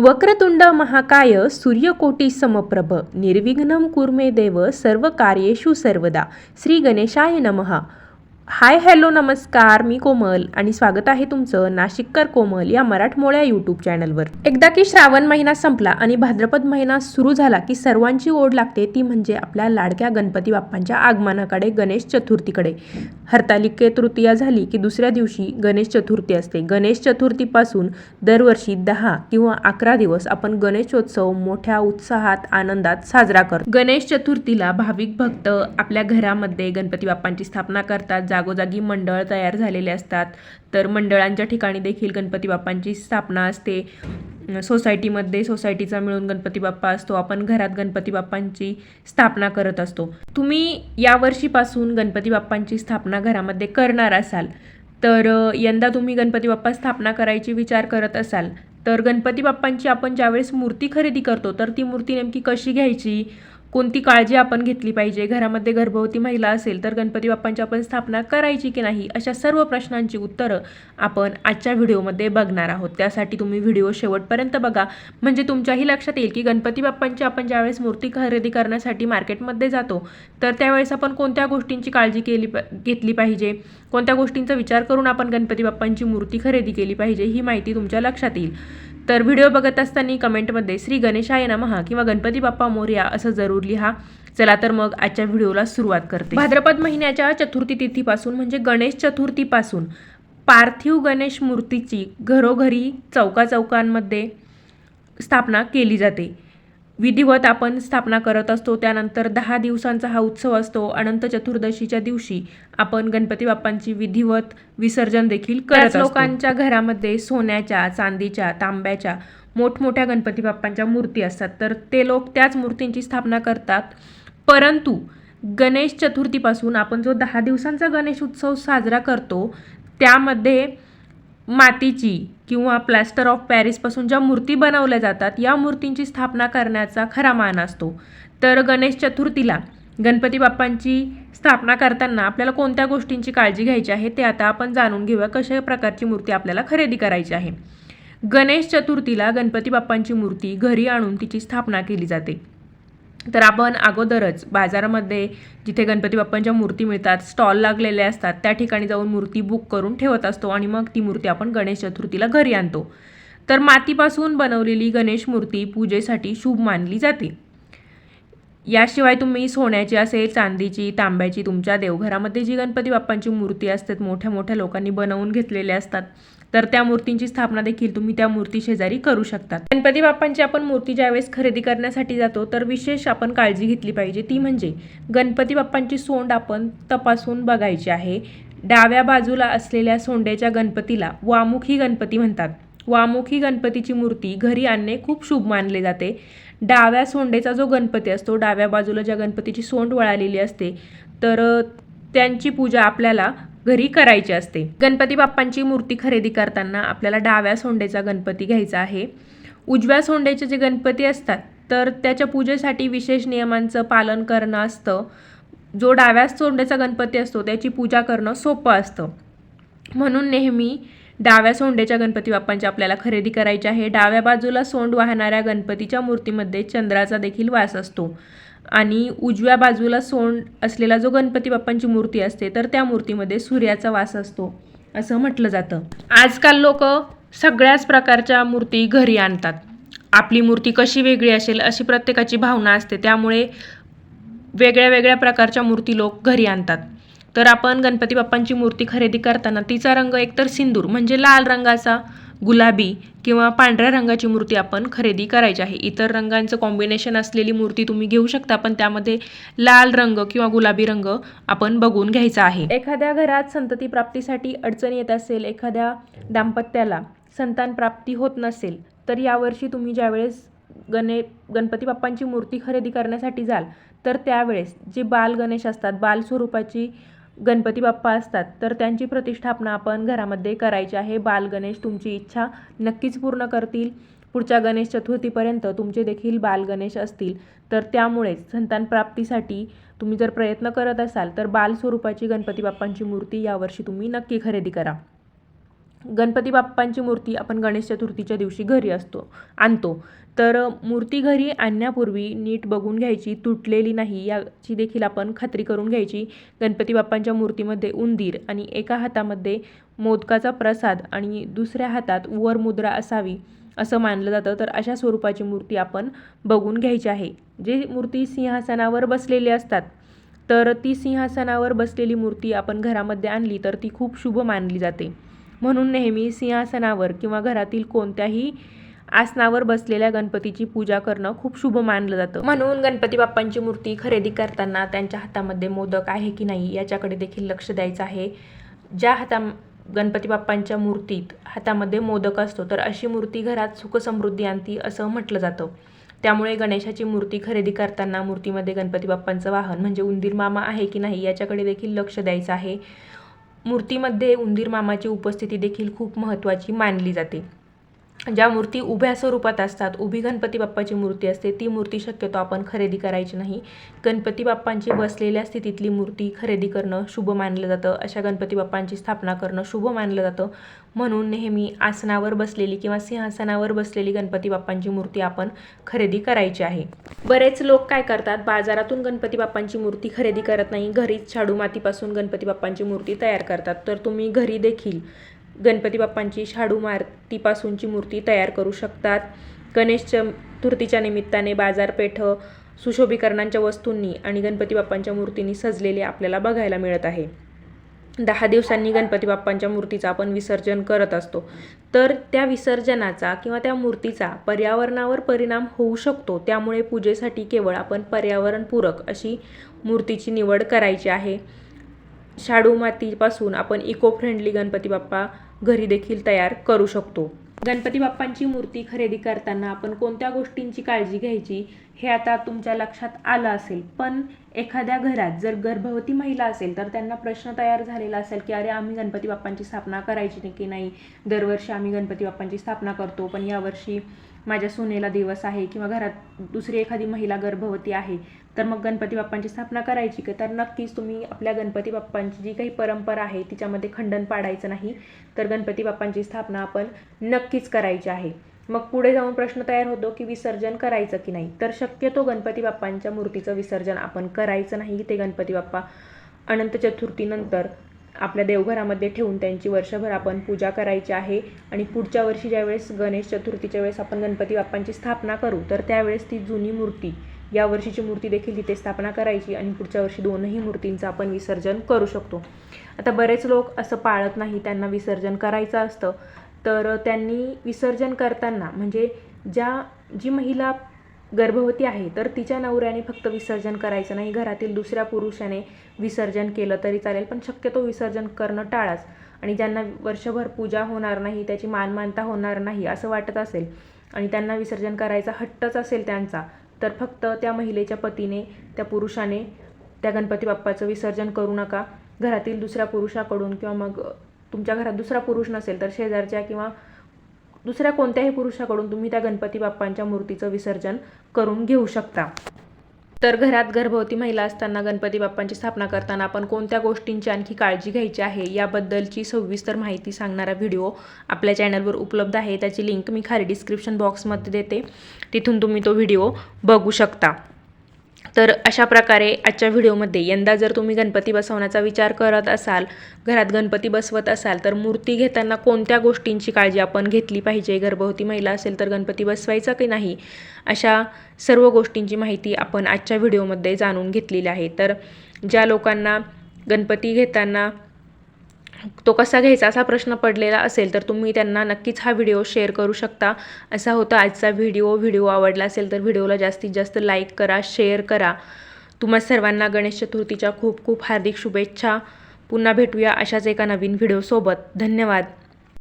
वक्रतुंड महाकाय सूर्यकोटी समप्रभ निर्विघ्नं कुर्मे देव सर्व कार्येषु सर्वदा. श्री गणेशाय नमः. हाय हॅलो नमस्कार मी कोमल आणि स्वागत आहे तुमचं नाशिककर कोमल या मराठमोळ्या यूट्यूब चॅनलवर. एकदा की श्रावण महिना संपला आणि भाद्रपद महिना सुरू झाला की सर्वांची ओढ लागते ती म्हणजे आपल्या लाडक्या गणपती बाप्पांच्या आगमनाकडे गणेश चतुर्थीकडे. हरतालिके तृतीया झाली की दुसऱ्या दिवशी गणेश चतुर्थी असते. गणेश चतुर्थीपासून दरवर्षी दहा किंवा अकरा दिवस आपण गणेशोत्सव मोठ्या उत्साहात आनंदात साजरा करतो. गणेश चतुर्थीला भाविक भक्त आपल्या घरामध्ये गणपती बाप्पांची स्थापना करतात जागोजागी मंडळ तयार झालेले असतात. तर मंडळांच्या ठिकाणी देखील गणपती बाप्पांची स्थापना असते. सोसायटीमध्ये सोसायटीचा मिळून गणपती बाप्पा असतो. आपण घरात गणपती बाप्पांची स्थापना करत असतो. तुम्ही यावर्षीपासून गणपती बाप्पांची स्थापना घरामध्ये करणार असाल. तर यंदा तुम्ही गणपती बाप्पा स्थापना करायची विचार करत असाल. तर गणपती बाप्पांची आपण ज्यावेळेस मूर्ती खरेदी करतो तर ती मूर्ती नेमकी कशी घ्यायची? कोणती काळजी आपण घेतली पाहिजे? घरामध्ये गर्भवती महिला असेल तर गणपती बाप्पांची आपण स्थापना करायची की नाही? अशा सर्व प्रश्नांची उत्तरं आपण आजच्या व्हिडिओमध्ये बघणार आहोत. त्यासाठी तुम्ही व्हिडिओ शेवटपर्यंत बघा. म्हणजे तुमच्याही लक्षात येईल की गणपती बाप्पांची आपण ज्यावेळेस मूर्ती खरेदी करण्यासाठी मार्केटमध्ये जातो तर त्यावेळेस आपण कोणत्या गोष्टींची काळजी केली प घेतली पाहिजे? कोणत्या गोष्टींचा विचार करून आपण गणपती बाप्पांची मूर्ती खरेदी केली पाहिजे? ही माहिती तुमच्या लक्षात येईल. तर व्हिडिओ बघत असताना कमेंटमध्ये श्री गणेशाय नमहा किंवा गणपती बाप्पा मोर्या असं जरूर लिहा. चला तर मग आजच्या व्हिडिओला सुरुवात करते. भाद्रपद महिन्याच्या चतुर्थी तिथीपासून म्हणजे गणेश चतुर्थीपासून पार्थिव गणेश मूर्तीची घरोघरी चौका चौकांमध्ये स्थापना केली जाते. विधिवत आपण स्थापना करत असतो. त्यानंतर दहा दिवसांचा हा उत्सव असतो. अनंत चतुर्दशीच्या दिवशी आपण गणपती बाप्पांची विधिवत विसर्जन देखील करत लोकांच्या घरामध्ये सोन्याच्या चांदीच्या तांब्याच्या मोठमोठ्या गणपती बाप्पांच्या मूर्ती असतात. तर ते लोक त्याच मूर्तींची स्थापना करतात. परंतु गणेश चतुर्थीपासून आपण जो दहा दिवसांचा गणेश उत्सव साजरा करतो त्यामध्ये मातीची किंवा प्लॅस्टर ऑफ पॅरिसपासून ज्या मूर्ती बनवल्या जातात या मूर्तींची स्थापना करण्याचा खरा मान असतो. तर गणेश चतुर्थीला गणपती बाप्पांची स्थापना करताना आपल्याला कोणत्या गोष्टींची काळजी घ्यायची आहे ते आता आपण जाणून घेऊया कशा प्रकारची मूर्ती आपल्याला खरेदी करायची आहे. गणेश चतुर्थीला गणपती बाप्पांची मूर्ती घरी आणून तिची स्थापना केली जाते. तर आपण अगोदरच बाजारामध्ये जिथे गणपती बाप्पांच्या मूर्ती मिळतात स्टॉल लागलेले असतात त्या ठिकाणी जाऊन मूर्ती बुक करून ठेवत असतो आणि मग ती मूर्ती आपण गणेश चतुर्थीला घरी आणतो. तर मातीपासून बनवलेली गणेश मूर्ती पूजेसाठी शुभ मानली जाते. याशिवाय तुम्ही सोन्याची असेल चांदीची तांब्याची तुमच्या देवघरामध्ये जी गणपती बाप्पांची मूर्ती असतात मोठ्या मोठ्या लोकांनी बनवून घेतलेल्या असतात तर त्या मूर्तींची स्थापना देखील तुम्ही त्या मूर्ती शेजारी करू शकता गणपती बाप्पांची आपण मूर्ती ज्यावेळेस खरेदी करण्यासाठी जातो तर विशेष आपण काळजी घेतली पाहिजे. ती म्हणजे गणपती बाप्पांची सोंड आपण तपासून बघायची आहे. डाव्या बाजूला असलेल्या सोंडेच्या गणपतीला वामुखी गणपती म्हणतात. वामुखी गणपतीची मूर्ती घरी आणणे खूप शुभ मानले जाते. डाव्या सोंडेचा जो गणपती असतो डाव्या बाजूला ज्या गणपतीची सोंड वळालेली असते तर त्यांची पूजा आपल्याला घरी करायची असते. गणपती बाप्पांची मूर्ती खरेदी करताना आपल्याला डाव्या सोंडेचा गणपती घ्यायचा आहे. उजव्या सोंडेचे जे गणपती असतात तर त्याच्या पूजेसाठी विशेष नियमांचं पालन करणं असतं. जो डाव्या सोंडेचा गणपती असतो त्याची पूजा करणं सोपं असतं. म्हणून नेहमी डाव्या सोंडेच्या गणपती बाप्पांची आपल्याला खरेदी करायची आहे. डाव्या बाजूला सोंड वाहणाऱ्या गणपतीच्या मूर्तीमध्ये चंद्राचा देखील वास असतो. आणि उजव्या बाजूला सोंड असलेला जो गणपती बाप्पांची मूर्ती असते तर त्या मूर्तीमध्ये सूर्याचा वास असतो असं म्हटलं जातं. आजकाल लोक सगळ्याच प्रकारच्या मूर्ती घरी आणतात. आपली मूर्ती कशी वेगळी असेल अशी प्रत्येकाची भावना असते त्यामुळे वेगळ्या वेगळ्या प्रकारच्या मूर्ती लोक घरी आणतात. तर आपण गणपती बाप्पांची मूर्ती खरेदी करताना तिचा रंग एकतर सिंदूर म्हणजे लाल रंगाचा गुलाबी किंवा पांढऱ्या रंगाची मूर्ती आपण खरेदी करायची आहे. इतर रंगांचं कॉम्बिनेशन असलेली मूर्ती तुम्ही घेऊ शकता पण त्यामध्ये लाल रंग किंवा गुलाबी रंग आपण बघून घ्यायचा आहे. एखाद्या घरात संतती प्राप्तीसाठी अडचण येत असेल एखाद्या दाम्पत्याला संतान प्राप्ती होत नसेल तर यावर्षी तुम्ही ज्यावेळेस गणे गणपती बाप्पांची मूर्ती खरेदी करण्यासाठी जाल तर त्यावेळेस जे बाल गणेश असतात बाल स्वरूपाची गणपती बाप्पा असतात तर त्यांची प्रतिष्ठापना आपण घरामध्ये करायची आहे. बाल गणेश तुमची इच्छा नक्कीच पूर्ण करतील. पुढच्या गणेश चतुर्थीपर्यंत तुमचे देखील बाल गणेश असतील. तर त्यामुळेच संतान प्राप्तीसाठी तुम्ही जर प्रयत्न करत असाल तर बाल स्वरूपाची गणपती बाप्पांची मूर्ती यावर्षी तुम्ही नक्की खरेदी करा. गणपती बाप्पांची मूर्ती आपण गणेश चतुर्थीच्या दिवशी घरी असतो आणतो. तर मूर्ती घरी आणण्यापूर्वी नीट बघून घ्यायची तुटलेली नाही याची देखील आपण खात्री करून घ्यायची. गणपती बाप्पांच्या मूर्तीमध्ये उंदीर आणि एका हातामध्ये मोदकाचा प्रसाद आणि दुसऱ्या हातात वर मुद्रा असावी असं मानलं जातं. तर अशा स्वरूपाची मूर्ती आपण बघून घ्यायची आहे. जे मूर्ती सिंहासनावर बसलेली असतात तर ती सिंहासनावर बसलेली मूर्ती आपण घरामध्ये आणली तर ती खूप शुभ मानली जाते. म्हणून नेहमी सिंहासनावर किंवा घरातील कोणत्याही आसनावर बसलेल्या गणपतीची पूजा करणं खूप शुभ मानलं जातं. म्हणून गणपती बाप्पांची मूर्ती खरेदी करताना त्यांच्या हातामध्ये मोदक आहे की नाही याच्याकडे देखील लक्ष द्यायचं आहे. ज्या हाता गणपती बाप्पांच्या मूर्तीत हातामध्ये मोदक असतो तर अशी मूर्ती घरात सुखसमृद्धी आणती असं म्हटलं जातं. त्यामुळे गणेशाची मूर्ती खरेदी करताना मूर्तीमध्ये गणपती बाप्पांचं वाहन म्हणजे उंदीर मामा आहे की नाही याच्याकडे देखील लक्ष द्यायचं आहे. मूर्तीमध्ये उंदीर मामाची उपस्थिती देखील खूप महत्त्वाची मानली जाते. ज्या मूर्ती उभ्या स्वरूपात असतात उभी गणपती बाप्पाची मूर्ती असते ती मूर्ती शक्यतो आपण खरेदी करायची नाही. गणपती बाप्पांची बसलेल्या स्थितीतली मूर्ती खरेदी करणं शुभ मानलं जातं. अशा गणपती बाप्पांची स्थापना करणं शुभ मानलं जातं. म्हणून नेहमी आसनावर बसलेली किंवा सिंहासनावर बसलेली गणपती बाप्पांची मूर्ती आपण खरेदी करायची आहे. बरेच लोक काय करतात बाजारातून गणपती बाप्पांची मूर्ती खरेदी करत नाही. घरीच शाडू मातीपासून गणपती बाप्पांची मूर्ती तयार करतात. तर तुम्ही घरी देखील गणपती बाप्पांची शाडू मातीपासूनची मूर्ती तयार करू शकतात. गणेश चतुर्थीच्या निमित्ताने बाजारपेठ सुशोभीकरणांच्या वस्तूंनी आणि गणपती बाप्पांच्या मूर्तींनी सजलेले आपल्याला बघायला मिळत आहे. दहा दिवसांनी गणपती बाप्पांच्या मूर्तीचं आपण विसर्जन करत असतो. तर त्या विसर्जनाचा किंवा त्या मूर्तीचा पर्यावरणावर परिणाम होऊ शकतो. त्यामुळे पूजेसाठी केवळ आपण पर्यावरणपूरक अशी मूर्तीची निवड करायची आहे. शाडू मातीपासून आपण इको फ्रेंडली गणपती बाप्पा घरी देखील तयार करू शकतो. गणपती बाप्पांची मूर्ती खरेदी करताना आपण कोणत्या गोष्टींची काळजी घ्यायची हे आता तुमच्या लक्षात आलं असेल. पण एखाद्या घरात जर गर्भवती महिला असेल तर त्यांना प्रश्न तयार झालेला असेल की अरे आम्ही गणपती बाप्पांची स्थापना करायची की नाही. दरवर्षी आम्ही गणपती बाप्पांची स्थापना करतो पण यावर्षी माझ्या सुनेला दिवस आहे किंवा घरात दुसरी एखादी महिला गर्भवती आहे तर मग गणपती बाप्पांची स्थापना करायची का? तर नक्कीच तुम्ही आपल्या गणपती बाप्पांची जी काही परंपरा आहे तिच्यामध्ये खंडन पाडायचं नाही. तर गणपती बाप्पांची स्थापना आपण नक्कीच करायची आहे. मग पुढे जाऊन प्रश्न तयार होतो की विसर्जन करायचं की नाही? तर शक्यतो गणपती बाप्पांच्या मूर्तीचं विसर्जन आपण करायचं नाही. ते गणपती बाप्पा अनंत चतुर्थीनंतर आपल्या देवघरामध्ये ठेवून त्यांची वर्षभर आपण पूजा करायची आहे. आणि पुढच्या वर्षी ज्यावेळेस गणेश चतुर्थीच्या वेळेस आपण गणपती बाप्पांची स्थापना करू तर त्यावेळेस ती जुनी मूर्ती या वर्षीची मूर्ती देखील तिथे स्थापना करायची आणि पुढच्या वर्षी दोनही मूर्तींचं आपण विसर्जन करू शकतो. आता बरेच लोक असं पाळत नाही त्यांना विसर्जन करायचं असतं. तर त्यांनी विसर्जन करताना म्हणजे ज्या जी महिला गर्भवती आहे तर तिच्या नवऱ्याने फक्त विसर्जन करायचं नाही. घरातील दुसऱ्या पुरुषाने विसर्जन केलं तरी चालेल पण शक्यतो विसर्जन करणं टाळाच. आणि ज्यांना वर्षभर पूजा होणार नाही त्याची मानमानता होणार नाही असं वाटत असेल आणि त्यांना विसर्जन करायचा हट्टच असेल त्यांचा तर फक्त त्या महिलेच्या पतीने त्या पुरुषाने त्या गणपती बाप्पाचं विसर्जन करू नका. घरातील दुसऱ्या पुरुषाकडून किंवा मग तुमच्या घरात दुसरा पुरुष नसेल तर शेजारच्या किंवा दुसऱ्या कोणत्याही पुरुषाकडून तुम्ही त्या गणपती बाप्पांच्या मूर्तीचं विसर्जन करून घेऊ शकता. तर घरात गर्भवती महिला असताना गणपती बाप्पांची स्थापना करताना आपण कोणत्या गोष्टींची आणखी काळजी घ्यायची आहे याबद्दलची सविस्तर माहिती सांगणारा व्हिडिओ आपल्या चॅनलवर उपलब्ध आहे. त्याची लिंक मी खाली डिस्क्रिप्शन बॉक्समध्ये देते. तिथून तुम्ही तो व्हिडिओ बघू शकता. तर अशा प्रकारे आजच्या व्हिडिओमध्ये यंदा जर तुम्ही गणपती बसवण्याचा विचार करत असाल घरात गणपती बसवत असाल तर मूर्ती घेताना कोणत्या गोष्टींची काळजी आपण घेतली पाहिजे? गर्भवती महिला असेल तर गणपती बसवायचा की नाही? अशा सर्व गोष्टींची माहिती आपण आजच्या व्हिडिओमध्ये जाणून घेतलेली आहे. तर ज्या लोकांना गणपती घेताना तो कसा घ्यायचा असा प्रश्न पडलेला असेल तर तुम्ही त्यांना नक्कीच हा व्हिडिओ शेअर करू शकता. असा होता आजचा व्हिडिओ. व्हिडिओ आवडला असेल तर व्हिडिओला जास्तीत जास्त लाईक करा शेअर करा. तुम्हा सर्वांना गणेश चतुर्थीच्या खूप खूप हार्दिक शुभेच्छा. पुन्हा भेटूया अशाच एका नवीन व्हिडिओसोबत. धन्यवाद.